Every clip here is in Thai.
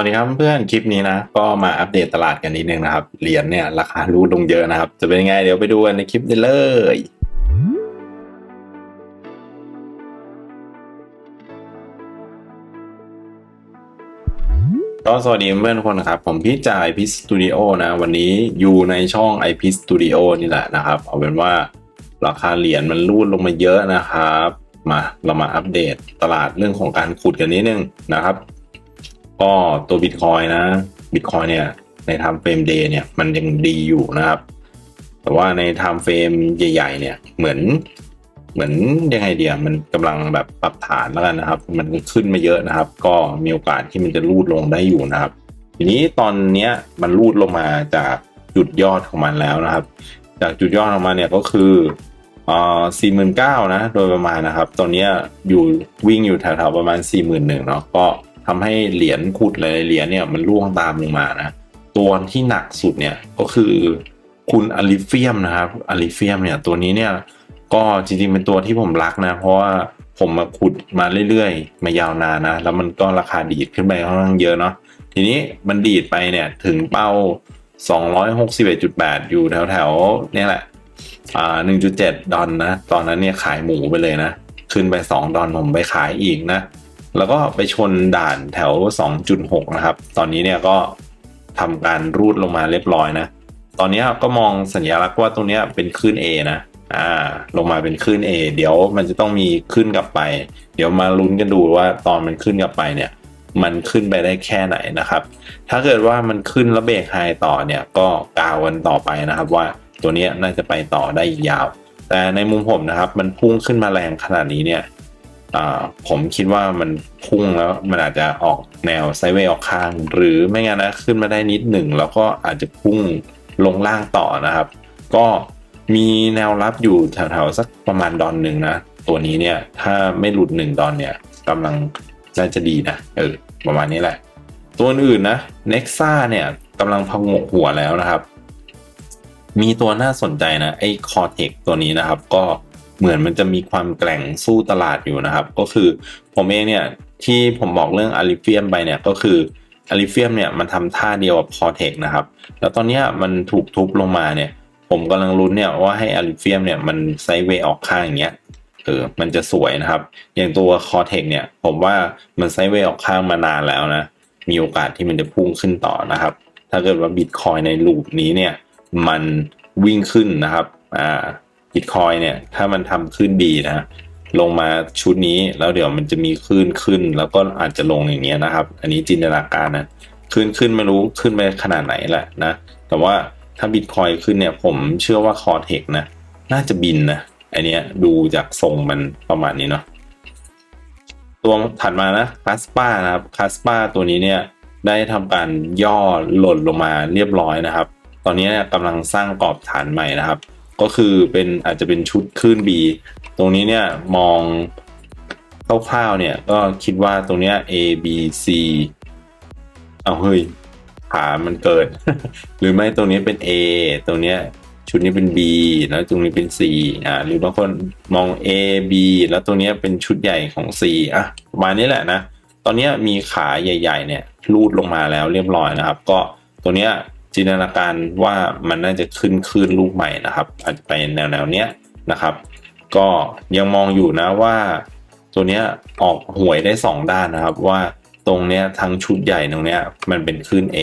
วัสดีครับเพื่อนคลิปนี้นะ ก็มาอัปเดตตลาดกันนิดนึงนะครับ เหรียญเนี่ยราคารูดลงเยอะนะครับ จะเป็นยังไงเดี๋ยวไปดูกันในคลิปนี้เลยก็สวัสดีเพื่อนทุกคนนะครับผมพี่จ่ายพิสตูดิโอนะ วันนี้อยู่ในช่อง i p Studio นี่แหละนะครับ เอาเป็นว่าราคาเหรียญมันรูดลงมาเยอะนะครับ มาเรามาอัปเดตตลาดเรื่องของการขุดกันนิดนึงนะครับ ก็ตัวบิตคอยนะบิตคอยเนี่ยในไทม์เฟรมเดย์เนี่ยมันยังดีอยู่นะครับ แต่ว่าในไทม์เฟรมใหญ่ๆเนี่ยเหมือนเหมือนยังไงเดียมันกำลังแบบปรับฐานแล้วกันนะครับ มันขึ้นมาเยอะนะครับ ก็มีโอกาสที่มันจะรูดลงได้อยู่นะครับ ทีนี้ตอนเนี้ยมันรูดลงมาจากจุดยอดของมันแล้วนะครับ จากจุดยอดของมันเนี่ยก็คืออ่าสี่หมื่นเก้านะ โดยประมาณนะครับ ตอนเนี้ยอยู่วิ่งอยู่แถวๆประมาณสี่หมื่นหนึ่งเนาะก็ ทำให้เหรียญขุดหลายเหรียญเนี่ยมันร่วงตามลงมานะตัวที่หนักสุดเนี่ยก็คือคุณอลิเฟียมนะครับอลิเฟียมเนี่ยตัวนี้เนี่ยก็จริงๆเป็นตัวที่ผมรักนะ เพราะว่าผมมาขุดมาเรื่อยๆ มายาวนานนะ แล้วมันก็ราคาดีดขึ้นไปค่อนข้างเยอะเนาะทีนี้มันดีดไปเนี่ยถึงเป้า 261.8 อยู่แถวๆนี่แหละอ่า1.7 ดอลนะ ตอนนั้นเนี่ยขายหมูไปเลยนะ ขึ้นไป 2 ดอลผมไปขายอีกนะ แล้วก็ไปชนด่านแถว 2.6 นะครับ ตอนนี้เนี่ยก็ทำการรูดลงมาเรียบร้อยนะ ตอนนี้ก็มองสัญลักษณ์ว่าตรงนี้เป็นคลื่น A นะ อ่า ลงมาเป็นคลื่น A เดี๋ยวมันจะต้องมีขึ้นกลับไป เดี๋ยวมาลุ้นกันดูว่าตอนมันขึ้นกลับไปเนี่ย มันขึ้นไปได้แค่ไหนนะครับ ถ้าเกิดว่ามันขึ้นแล้วเบรกไฮต่อเนี่ยก็กาวกันต่อไปนะครับว่าตัวนี้น่าจะไปต่อได้อีกยาว แต่ในมุมผมนะครับ มันพุ่งขึ้นมาแรงขนาดนี้เนี่ย ผมคิดว่ามันพุ่งแล้วมันอาจจะออกแนวไซเวย์ออกข้าง หรือไม่งั้นนะขึ้นมาได้นิดหนึ่งแล้วก็อาจจะพุ่งลงล่างต่อนะครับ ก็มีแนวรับอยู่แถวๆสักประมาณดอนหนึ่งนะ ตัวนี้เนี่ยถ้าไม่หลุดหนึ่งดอนเนี่ยกำลังน่าจะดีนะเออประมาณนี้แหละ ตัวอื่นนะ Nexa เนี่ยกำลังพงกหัวแล้วนะครับ มีตัวน่าสนใจนะไอ้ Cortex ตัวนี้นะครับก็ เหมือนมันจะมีความแกร่งสู้ตลาดอยู่นะครับ ก็คือผมเองเนี่ยที่ผมบอกเรื่องอาริเฟียมไปเนี่ยก็คืออาริเฟียมเนี่ยมันทำท่าเดียวกับ Cortex นะครับ แล้วตอนนี้มันถูกทุบลงมาเนี่ยผมกำลังลุ้นเนี่ยว่าให้อาริเฟียมเนี่ยมันไซด์เวย์ออกข้างอย่างเงี้ยเออมันจะสวยนะครับ อย่างตัว Cortex เนี่ยผมว่ามันไซด์เวย์ออกข้างมานานแล้วนะ มีโอกาสที่มันจะพุ่งขึ้นต่อนะครับ ถ้าเกิดว่าบิตคอยในลูปนี้เนี่ยมันวิ่งขึ้นนะครับอ่า บิตคอยเนี่ย ถ้ามันทำขึ้นดีนะ ลงมาชุดนี้แล้วเดี๋ยวมันจะมีขึ้นขึ้น แล้วก็อาจจะลงอย่างเงี้ยนะครับ อันนี้จินตนาการนะขึ้นขึ้นไม่รู้ขึ้นไปขนาดไหนแหละนะ แต่ว่าถ้าบิตคอยขึ้นเนี่ย ผมเชื่อว่าคอเทคนะ น่าจะบินนะอันเนี้ยดูจากทรงมันประมาณนี้เนาะตัวถัดมานะคาสปานะครับคาสปาตัวนี้เนี่ยได้ทำการย่อหล่นลงมาเรียบร้อยนะครับ ตอนนี้เนี่ยกำลังสร้างกรอบฐานใหม่นะครับ ก็คือเป็นอาจจะเป็นชุดคลื่น B ตรงนี้เนี่ยมองคร่าวๆเนี่ยก็คิดว่าตรงเนี้ย A B C เอาเฮ้ยขามันเกิด หรือไม่ตรงนี้เป็น A ตรงเนี้ยชุดนี้เป็น B แล้วตรงนี้เป็น C อ่าหรือบางคนมอง A B แล้วตรงเนี้ยเป็นชุดใหญ่ของ C อะประมาณนี้แหละนะ ตอนเนี้ยมีขาใหญ่ ๆ เนี่ยรูดลงมาแล้วเรียบร้อยนะครับ ก็ตัวเนี้ย จินตนาการว่ามันน่าจะขึ้นขึ้นลูกใหม่นะครับ อาจจะไปแนวแนวๆเนี้ยนะครับ ก็ยังมองอยู่นะว่า ตัวเนี้ยออกหวยได้ 2 ด้านนะครับ ว่าตรงเนี้ยทั้งชุดใหญ่ตรงเนี้ยมันเป็นขึ้น A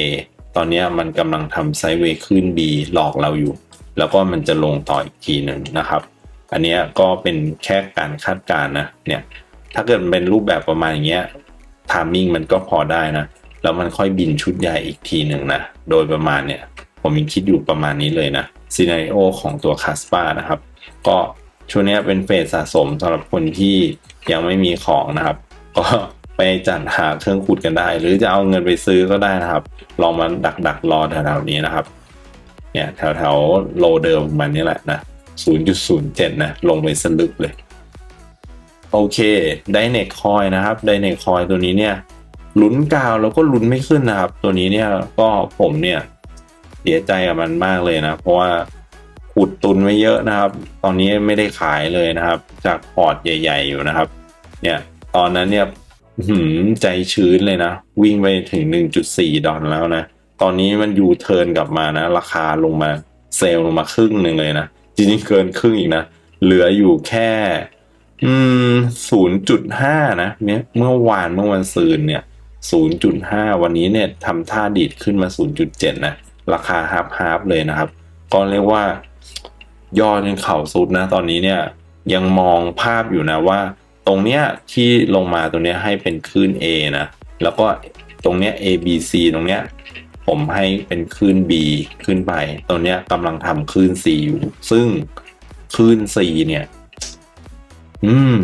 ตอนเนี้ยมันกำลังทำไซด์เวย์ขึ้น B หลอกเราอยู่ แล้วก็มันจะลงต่ออีกทีหนึ่งนะครับ อันเนี้ยก็เป็นแค่การคาดการณ์นะเนี่ยถ้าเกิดเป็นรูปแบบประมาณอย่างเงี้ยทามมิ่งมันก็พอได้นะ แล้วมันค่อยบินชุดใหญ่อีกทีหนึ่งนะ โดยประมาณเนี่ย ผมยังคิดอยู่ประมาณนี้เลยนะซีนารีโอของตัวคาสปานะครับ ก็ช่วงนี้เป็นเฟสสะสมสำหรับคนที่ยังไม่มีของนะครับ ก็ไปจัดหาเครื่องขุดกันได้ หรือจะเอาเงินไปซื้อก็ได้นะครับ ลองมาดักดักรอแถวๆนี้นะครับ เนี่ยแถวๆโลเดิมมันนี่แหละนะ0.07 นะ ลงไปสลึกเลย โอเคไดเนกคอยนะครับไดเนกคอยตัวนี้เนี่ย ลุ้นกาวแล้วก็ลุ้นไม่ขึ้นนะครับ ตัวนี้เนี่ยก็ผมเนี่ยเสียใจกับมันมากเลยนะ เพราะว่าขุดตุนไว้เยอะนะครับ ตอนนี้ไม่ได้ขายเลยนะครับ จากพอร์ตใหญ่ ๆ อยู่นะครับ เนี่ยตอนนั้นเนี่ยหือใจชื้นเลยนะ วิ่งไปถึง 1.4 ดอลแล้วนะ ตอนนี้มันยูเทิร์นกลับมานะ ราคาลงมาเซลลงมาครึ่งหนึ่งเลยนะ จริงๆเกินครึ่งอีกนะ เหลืออยู่แค่อืม0.5นะเนี่ยเมื่อวานเมื่อวันซืนเนี่ย 0.5 วันนี้เนี่ยทำท่าดีดขึ้นมา 0.7 นะ ราคาฮาร์ฟฮาร์ฟเลยนะครับ ก็เรียกว่าย่อจนเข่าสุดนะ ตอนนี้เนี่ยยังมองภาพอยู่นะว่า ตรงเนี้ยที่ลงมาตรงเนี้ยให้เป็นคลื่น A นะ แล้วก็ตรงเนี้ย A B C ตรงเนี้ยผมให้เป็นคลื่น B ขึ้นไป ตรงเนี้ยกำลังทำคลื่น C อยู่ ซึ่งคลื่น C เนี่ย อืม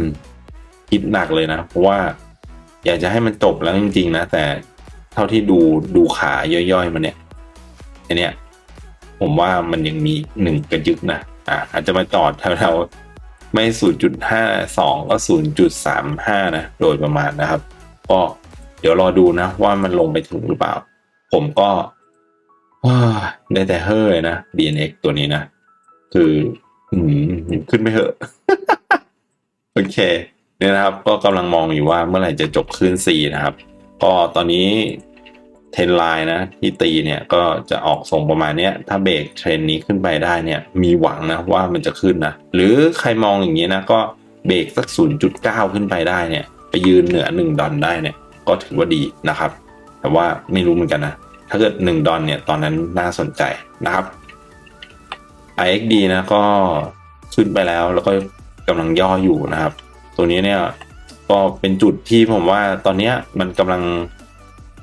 คิดหนักเลยนะ เพราะว่า อยากจะให้มันจบแล้วจริงๆนะ แต่เท่าที่ดูดูขาย่อยๆมันเนี่ยไอเนี่ยผมว่ามันยังมีหนึ่งกระยึกนะอะอาจจะมาจอดแถวๆไม่ 0.52 ก็ 0.35 นะ โดยประมาณนะครับ ก็เดี๋ยวรอดูนะ ว่ามันลงไปถึงหรือเปล่า ผมก็ว้าได้แต่เฮ้ยนะ DNX ตัวนี้นะ คือ อืม ขึ้นไปเถอะ โอเค เนี่ยนะครับ ก็กำลังมองอยู่ว่าเมื่อไหร่จะจบคลื่น C นะครับ ก็ตอนนี้เทรนไลน์นะที่ตีเนี่ยก็จะออกส่งประมาณเนี้ยถ้าเบรกเทรนนี้ขึ้นไปได้เนี่ยมีหวังนะว่ามันจะขึ้นนะหรือใครมองอย่างนี้นะก็เบรกสัก 0.9 ขึ้นไปได้เนี่ยไปยืนเหนือ 1 ดอลได้เนี่ยก็ถือว่าดีนะครับ แต่ว่าไม่รู้เหมือนกันนะ ถ้าเกิด 1 ดอลเนี่ยตอนนั้นน่าสนใจนะครับ IXD นะก็ขึ้นไปแล้วแล้วก็กำลังย่ออยู่นะครับ ตัวนี้เนี่ย ก็เป็นจุดที่ผมว่าตอนนี้มันกำลัง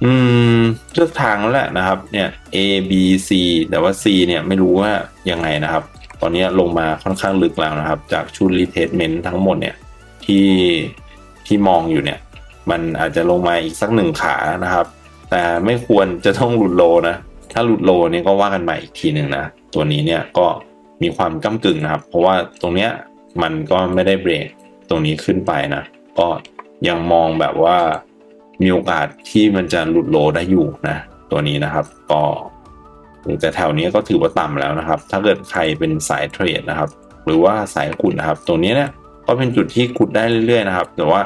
อืมเลือกทางแล้วแหละนะครับ เนี่ย A B C แต่ว่า C เนี่ยไม่รู้ว่ายังไงนะครับ ตอนนี้ลงมาค่อนข้างลึกแล้วนะครับ จากชุด retracement ทั้งหมดเนี่ยที่ที่มองอยู่เนี่ย มันอาจจะลงมาอีกสักหนึ่งขานะครับ แต่ไม่ควรจะต้องหลุดโลนะ ถ้าหลุดโลนี่ก็ว่ากันใหม่อีกทีหนึ่งนะ ตัวนี้เนี่ยก็มีความก้ากึ่งนะครับ เพราะว่าตรงเนี้ยมันก็ไม่ได้เบรก ตรงนี้ขึ้นไปนะ ก็ยังมองแบบว่ามีโอกาสที่มันจะหลุดโลได้อยู่นะ ตัวนี้นะครับ ก็แต่แถวนี้ก็ถือว่าต่ำแล้วนะครับ ถ้าเกิดใครเป็นสายเทรดนะครับ หรือว่าสายขุดนะครับ ตรงนี้เนี่ยก็เป็นจุดที่ขุดได้เรื่อยๆนะครับ แต่ว่า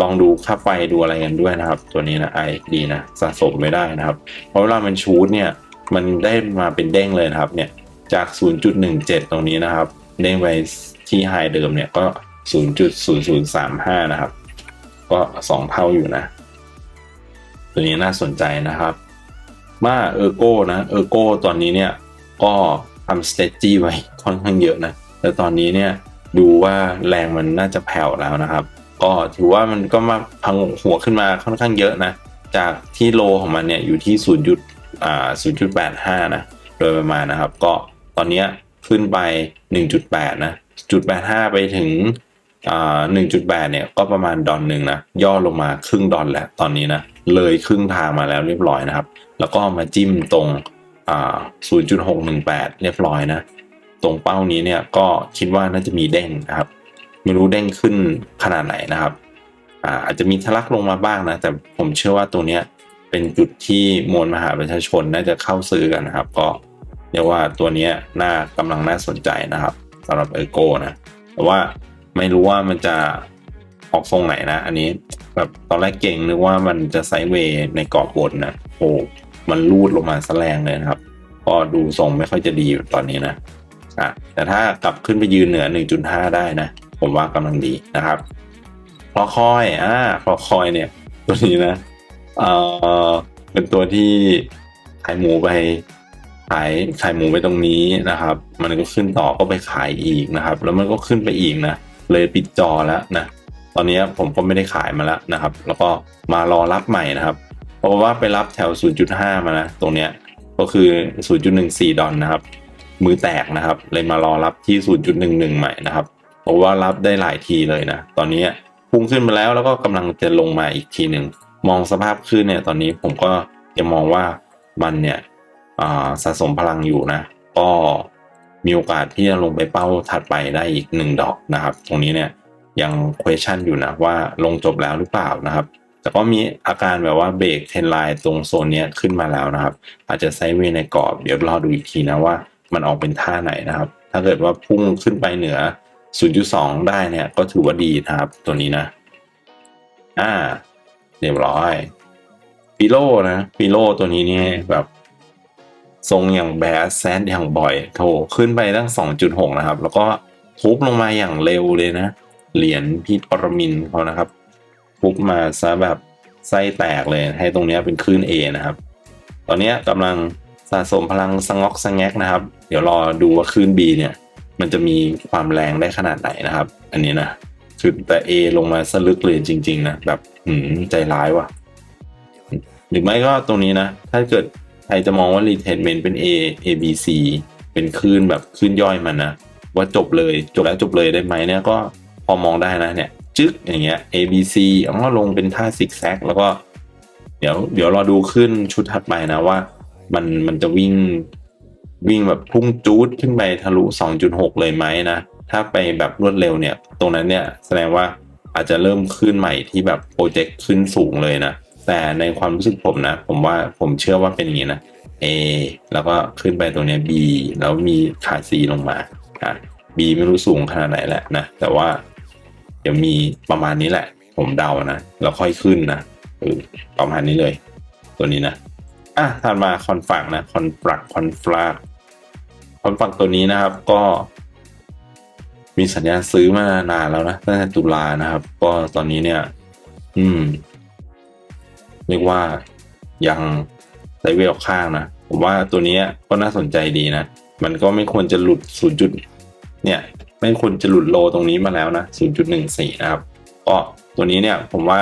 ลองดูค่าไฟดูอะไรกันด้วยนะครับ ตัวนี้นะไอดีนะสะสมไม่ได้นะครับ เพราะเวลามันชูดเนี่ยมันได้มาเป็นเด้งเลยนะครับเนี่ยจาก 0.17 ตรงนี้นะครับ เด้งไปที่ไฮเดิมเนี่ยก็ 0.0035 นะครับ ก็สองเท่าอยู่นะ ตัวนี้น่าสนใจนะครับ มาเออร์โก้นะเออร์โก้ตอนนี้เนี่ย ก็ทำสเตจจี้ไว้ค่อนข้างเยอะนะ แต่ตอนนี้เนี่ยดูว่าแรงมันน่าจะแผ่วแล้วนะครับ ก็ถือว่ามันก็มาพังหัวขึ้นมาค่อนข้างเยอะนะ จากที่โลของมันเนี่ยอยู่ที่ 0. อ่า0.85 นะ โดยประมาณนะครับ ก็ตอนนี้ขึ้นไป 1.8 นะจุด85 ไปถึง อ่า1.8เนี่ยก็ประมาณดอนหนึ่งนะย่อลงมาครึ่งดอนแล้วตอนนี้นะเลยครึ่งทางมาแล้วเรียบร้อยนะครับ แล้วก็มาจิ้มตรงอ่า0.618เรียบร้อยนะ ตรงเป้านี้เนี่ยก็คิดว่าน่าจะมีเด้งนะครับ ไม่รู้เด้งขึ้นขนาดไหนนะครับอาจจะมีทะลักลงมาบ้างนะ แต่ผมเชื่อว่าตัวเนี้ยเป็นจุดที่มวลมหาประชาชนน่าจะเข้าซื้อกันนะครับ ก็เรียกว่าตัวนี้น่ากำลังน่าสนใจนะครับสำหรับเอโก้นะแต่ว่า ไม่รู้ว่ามันจะออกทรงไหนนะ อันนี้แบบตอนแรกเก่งนึกว่ามันจะไซด์เวย์ในกรอบบนนะโอ้มันรูดลงมาซะแรงเลยนะครับ ก็ดูทรงไม่ค่อยจะดีอยู่ตอนนี้นะอะแต่ถ้ากลับขึ้นไปยืนเหนือ 1.5 ได้นะ ผมว่ากำลังดีนะครับคลอคอยอ่าคลอคอยเนี่ย ตัวนี้นะเอ่อเป็นตัวที่ขายหมูไปขายขายหมูไปตรงนี้นะครับ มันก็ขึ้นต่อก็ไปขายอีกนะครับ แล้วมันก็ขึ้นไปอีกนะ เลยปิดจอแล้วนะตอนนี้ผมก็ไม่ได้ขายมาแล้วนะครับ แล้วก็มารอรับใหม่นะครับ เพราะว่าไปรับแถว 0.5 มานะตรงเนี้ยก็คือ 0.14 ดอลนะครับ มือแตกนะครับ เลยมารอรับที่ 0.11 ใหม่นะครับเพราะว่ารับได้หลายทีเลยนะตอนนี้พุ่งขึ้นมาแล้วแล้วก็กำลังจะลงมาอีกทีหนึ่งมองสภาพขึ้นเนี่ยตอนนี้ผมก็ยังมองว่ามันเนี่ยสะสมพลังอยู่นะก็ มีโอกาสที่จะลงไปเป้าถัดไปได้อีกหนึ่งดอกนะครับ ตรงนี้เนี่ยยัง question อยู่นะว่าลงจบแล้วหรือเปล่านะครับ แต่ก็มีอาการแบบว่าเบรกเทนไลน์ตรงโซนนี้ขึ้นมาแล้วนะครับ อาจจะไซด์เวย์ในกรอบ เดี๋ยวรอดูอีกทีนะว่ามันออกเป็นท่าไหนนะครับ ถ้าเกิดว่าพุ่งขึ้นไปเหนือ 0.2 ได้เนี่ยก็ถือว่าดีนะครับ ตัวนี้นะ อ่า เรียบร้อยปิโลนะปิโลตัวนี้เนี่ยแบบ ทรงอย่างแบดแซดอย่างบ่อยโถขึ้นไปตั้ง 2.6 นะครับ แล้วก็ทุบลงมาอย่างเร็วเลยนะ เหรียญพี่ปรมินเขานะครับ ทุบมาซะแบบไส้แตกเลย ให้ตรงนี้เป็นคลื่น A นะครับ ตอนนี้กำลังสะสมพลังสงอกสงแงกนะครับ เดี๋ยวรอดูว่าคลื่น B เนี่ย มันจะมีความแรงได้ขนาดไหนนะครับ อันนี้นะคือแต่ A ลงมาสลึกเลยจริง ๆ นะ แบบ หืมใจร้ายว่ะ หรือไม่ก็ตรงนี้นะ ถ้าเกิด ใครจะมองว่า retracement เป็น A A B C เป็นคลื่นแบบคลื่นย่อยมันนะ ว่าจบเลยจบแล้วจบเลยได้ไหมเนี่ยก็พอมองได้นะเนี่ย จึ๊กอย่างเงี้ย A B C เอาก็ลงเป็นท่าซิกแซกแล้วก็ เดี๋ยวเดี๋ยวรอดูขึ้นชุดถัดไปนะว่า มันมันจะวิ่งวิ่งแบบพุ่งจูดขึ้นไปทะลุ 2.6 เลยไหมนะ ถ้าไปแบบรวดเร็วเนี่ย ตรงนั้นเนี่ยแสดงว่าอาจจะเริ่มขึ้นใหม่ที่แบบโปรเจกต์ขึ้นสูงเลยนะ แต่ในความรู้สึกผมนะ ผมว่าผมเชื่อว่าเป็นอย่างนี้นะ A แล้วก็ขึ้นไปตรงเนี้ย B แล้วมีขา C ลงมาอะ B ไม่รู้สูงขนาดไหนแหละนะ แต่ว่าเดี๋ยวมีประมาณนี้แหละ ผมเดานะแล้วค่อยขึ้นนะประมาณนี้เลย ตัวนี้นะอะถัดมาคอนฝักนะคอนฝักคอนฟลากคอนฝักตัวนี้นะครับก็ มีสัญญาณซื้อมานานแล้วนะตั้งแต่ตุลานะครับ ก็ตอนนี้เนี่ย อืม เรียกว่ายังไซเวลข้างนะ ผมว่าตัวนี้ก็น่าสนใจดีนะ มันก็ไม่ควรจะหลุด 0. จุด เนี่ย ไม่ควรจะหลุดโลตรงนี้มาแล้วนะ 0.14 นะครับ ก็ตัวนี้เนี่ยผมว่า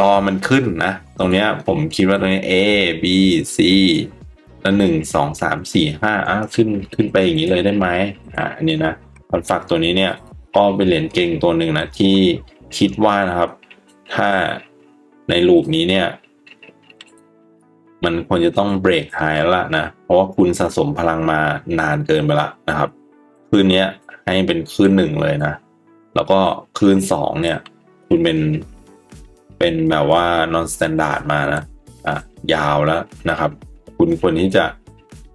รอมันขึ้นนะ ตรงเนี้ยผมคิดว่าตรงนี้ A B C แล้วหนึ่งสองสามสี่ห้าอะขึ้นขึ้นไปอย่างนี้เลยได้ไหมอะอันนี้นะคอนฝักตัวนี้เนี่ยก็เป็นเหรียญเก่งตัวหนึ่งนะที่คิดว่านะครับ ถ้า ในลูปนี้เนี่ย มันควรจะต้องเบรกหายละนะ เพราะว่าคุณสะสมพลังมานานเกินไปละนะครับคืนนี้ให้เป็นคืนหนึ่งเลยนะ แล้วก็คืนสองเนี่ย คุณเป็นเป็นแบบว่า non standard มานะอะยาวแล้วนะครับ คุณควรที่จะ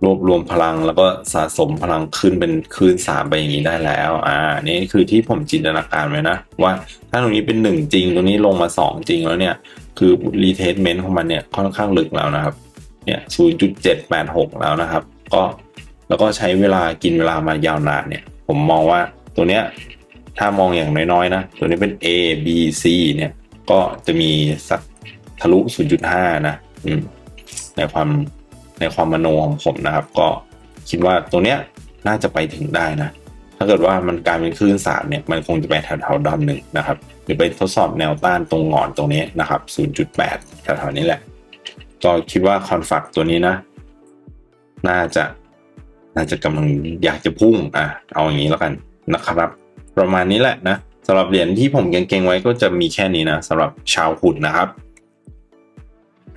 รวบรวมพลังแล้วก็สะสมพลังขึ้นเป็นคืนสามไปอย่างนี้ได้แล้ว อ่า นี่คือที่ผมจินตนาการไว้นะ ว่าถ้าตรงนี้เป็นหนึ่งจริง ตรงนี้ลงมาสองจริงแล้วเนี่ย คือรีเทสเมนต์ของมันเนี่ยค่อนข้างลึกแล้วนะครับ เนี่ย 0.786 แล้วนะครับ ก็แล้วก็ใช้เวลากินเวลามายาวนานเนี่ย ผมมองว่าตัวเนี้ยถ้ามองอย่างน้อยๆนะ ตัวนี้เป็น A B C เนี่ย ก็จะมีสักทะลุ 0.5 นะอืมในความในความมโนของผมนะครับ ก็คิดว่าตัวเนี้ยน่าจะไปถึงได้นะ ถ้าเกิดว่ามันกลายเป็นคลื่นสามเนี่ยมันคงจะไปแถวๆดอนหนึ่งนะครับหรือไปทดสอบแนวต้านตรงหงอนตรงนี้นะครับ 0.8แถวๆนี้แหละ ก็คิดว่าคอนฝักตัวนี้นะ น่าจะน่าจะกำลังอยากจะพุ่งอะเอาอย่างนี้แล้วกันนะครับ ประมาณนี้แหละนะสำหรับเหรียญที่ผมเก่งๆไว้ก็จะมีแค่นี้นะสำหรับชาวหุ่นนะครับ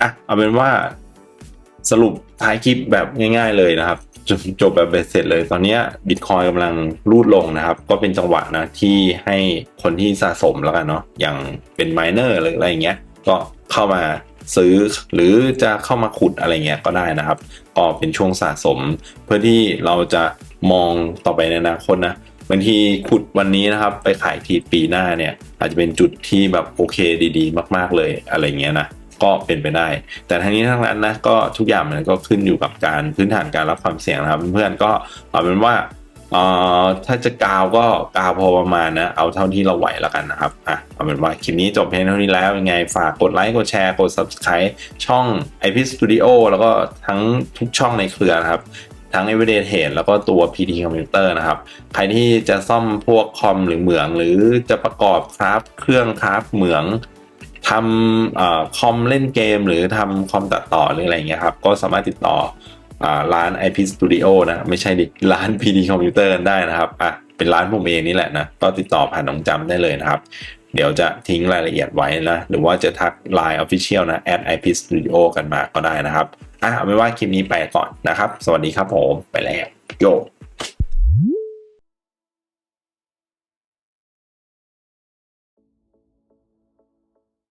อะเอาเป็นว่าสรุปท้ายคลิปแบบง่าย ๆเลยนะครับ จบจบแบบเสร็จเลย ตอนนี้บิตคอยกำลังรูดลงนะครับ ก็เป็นจังหวะนะที่ให้คนที่สะสมแล้วกันเนาะอย่างเป็นไมเนอร์หรืออะไรเงี้ยก็เข้ามาซื้อหรือจะเข้ามาขุดอะไรเงี้ยก็ได้นะครับก็เป็นช่วงสะสม เพื่อที่เราจะมองต่อไปในอนาคตนะบางทีขุดวันนี้นะครับ ไปขายทีปีหน้าเนี่ย อาจจะเป็นจุดที่แบบโอเคดี ๆ มาก ๆเลยอะไรเงี้ยนะ ก็เป็นไปได้ แต่ทั้งนี้ทั้งนั้นนะก็ทุกอย่างมันก็ขึ้นอยู่กับการพื้นฐานการรับความเสี่ยงนะครับ เพื่อนๆก็เอาเป็นว่าเอ่อถ้าจะกาวก็กาวพอประมาณนะเอาเท่าที่เราไหวแล้วกันนะครับอะเอาเป็นว่าคลิปนี้จบเพียงเท่านี้แล้วยังไงฝากกดไลค์กดแชร์กด subscribe ช่อง IP Studio แล้วก็ทั้งทุกช่องในเครือนะครับทั้ง Everyday Trade แล้วก็ตัว PT Computer นะครับ ใครที่จะซ่อมพวกคอมหรือเหมือง หรือจะประกอบคราฟเครื่องคราฟเหมือง ทำอคอมเล่นเกม หรือทำคอมตัดต่อหรืออะไรเงี้ยครับก็สามารถติดต่ออ่าร้าน IP Studio นะไม่ใช่ดิร้าน PT Computer กันได้นะครับอะเป็นร้านผมเองนี่แหละนะก็ติดต่อผ่านน้องจำได้เลยนะครับ เดี๋ยวจะทิ้งรายละเอียดไว้นะ หรือว่าจะทัก Line Official นะ at IP Studio กันมาก็ได้นะครับอะเอาเป็นว่าคลิปนี้ไปก่อนนะครับ สวัสดีครับผมไปแล้วโย